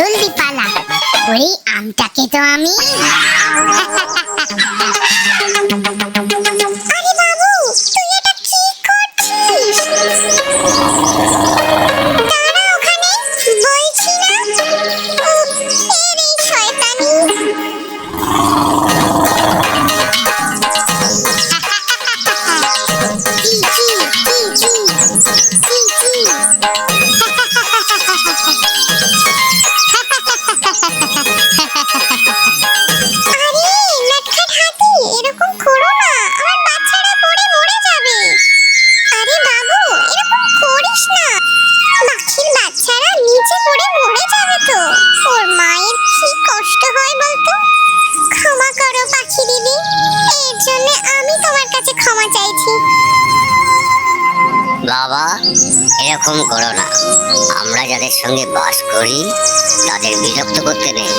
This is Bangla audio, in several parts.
জলদি পালা। ওই আমটাকে তো আমি। বাবা এরকম করো না। আমরা যাদের সঙ্গে বাস করি তাদের বিরক্ত করতে নেই।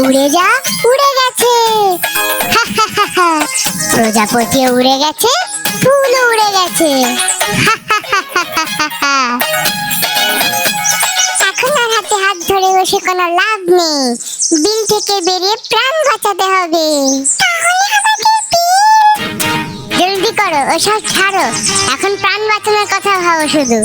উড়ে যা উড়ে গেছে প্রজাপতি উড়ে গেছে ফুল উড়ে গেছে। হাতে হাত ধরে বসে কোনো লাভ নেই। বিল থেকে বেরিয়ে প্রাণ বাঁচাতে হবে। জলদি করো, ওসব ছাড়ো। এখন প্রাণ বাঁচানোর কথা ভাবো শুধু।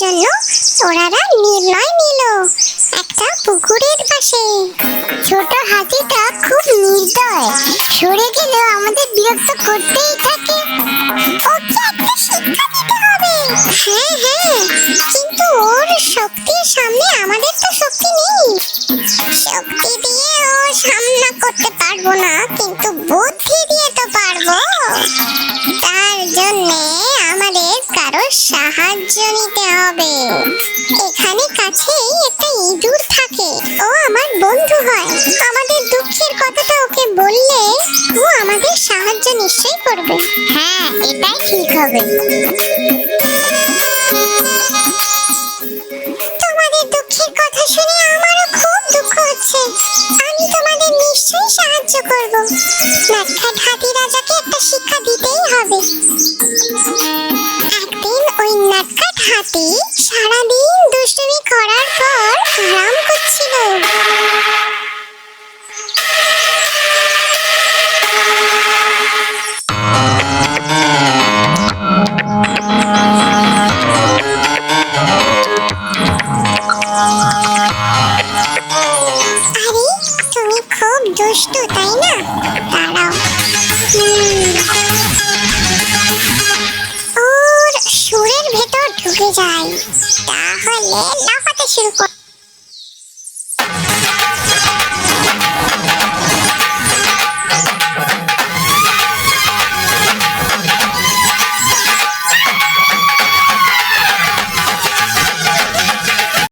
জন্য ওনারা নির্ণয় নিল একটা পুকুরের পাশে। ছোট হাতিটা খুব নির্দয়। সরে গেলেও আমাদের বিরক্ত করতেই থাকে। ওকে একটা শিক্ষা দিতে হবে। হ্যাঁ হ্যাঁ কিন্তু ওর শক্তির সামনে আমাদের তো শক্তি নেই। শক্তি দিয়ে ও সামনা করতে পারব না, কিন্তু বুদ্ধি দিয়ে তো পারব। তার জন্য আমাদের কারও সাহায্য নিতে হবে। এখানে কাছেই একটা ইঁদুর থাকে। ও আমার বন্ধু হয়। আমাদের দুঃখের কথাটা ওকে বললে আমাদের সাহায্য নিশ্চয়ই করবে। হ্যাঁ এটাই ঠিক হবে। তোমাদের দুঃখের কথা শুনে আমারও খুব দুঃখ হচ্ছে। আমি তোমাদের নিশ্চয়ই সাহায্য করব। দুষ্টু তাই না? দাঁড়াও। ওর সুরের ভেতর ঢুকে যায় তাহলে লাফাতে শুরু কর